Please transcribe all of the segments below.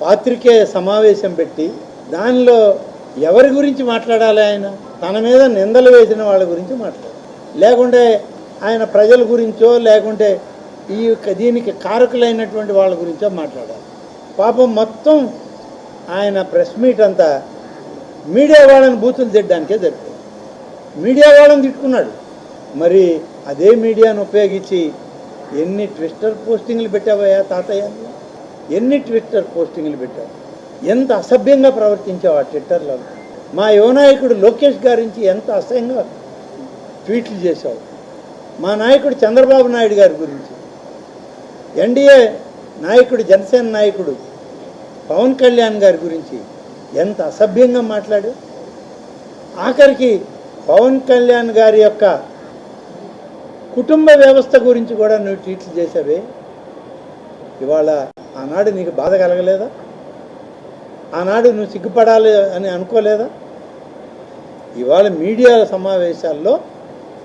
పాత్రికేయ సమావేశం పెట్టి దానిలో ఎవరి గురించి మాట్లాడాలి ఆయన? తన మీద నిందలు వేసిన వాళ్ళ గురించి మాట్లాడాలి. లేకుంటే ఆయన ప్రజల గురించో లేకుంటే ఈ యొక్క దీనికి కారకులైనటువంటి వాళ్ళ గురించో మాట్లాడాలి. పాపం మొత్తం ఆయన ప్రెస్ మీట్ అంతా మీడియా వాళ్ళని బూతులు తిట్టడానికే జరిపింది మీడియా వాళ్ళని తిట్టుకున్నాడు. మరి అదే మీడియాను ఉపయోగించి ఎన్ని ట్విట్టర్ పోస్టింగ్లు పెట్టావయ్యా తాతయ్య? ఎన్ని ట్విట్టర్ పోస్టింగ్లు పెట్టావు ఎంత అసభ్యంగా ప్రవర్తించావు ఆ ట్విట్టర్లో? మా యువనాయకుడు లోకేష్ గారించి ఎంత అసహ్యంగా ట్వీట్లు చేశావు? మా నాయకుడు చంద్రబాబు నాయుడు గారి గురించి. ఎన్డీఏ నాయకుడు జనసేన నాయకుడు పవన్ కళ్యాణ్ గారి గురించి ఎంత అసభ్యంగా మాట్లాడు ఆఖరికి పవన్ కళ్యాణ్ గారి యొక్క కుటుంబ వ్యవస్థ గురించి కూడా నువ్వు ట్వీట్లు చేసావే ఇవాళ ఆనాడు నీకు బాధ కలగలేదా? ఆనాడు నువ్వు సిగ్గుపడాలి అని అనుకోలేదా? ఇవాళ మీడియా సమావేశాల్లో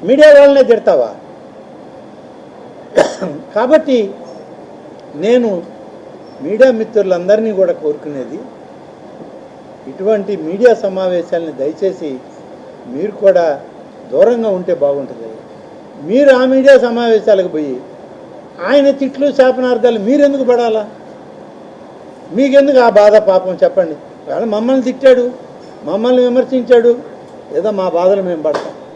మీడియా వాళ్ళనే తిడతావా? కాబట్టి నేను మీడియా మిత్రులందరినీ కూడా కోరుకునేది ఇటువంటి మీడియా సమావేశాలని దయచేసి మీరు కూడా దూరంగా ఉంటే బాగుంటుంది. మీరు ఆ మీడియా సమావేశాలకు పోయి ఆయన తిట్లు శాపనార్థాలు మీరెందుకు పడాలా? మీకెందుకు ఆ బాధ పాపం చెప్పండి? వేళ మమ్మల్ని తిట్టాడు మమ్మల్ని విమర్శించాడు ఏదో మా బాధలు మేము పడతాం.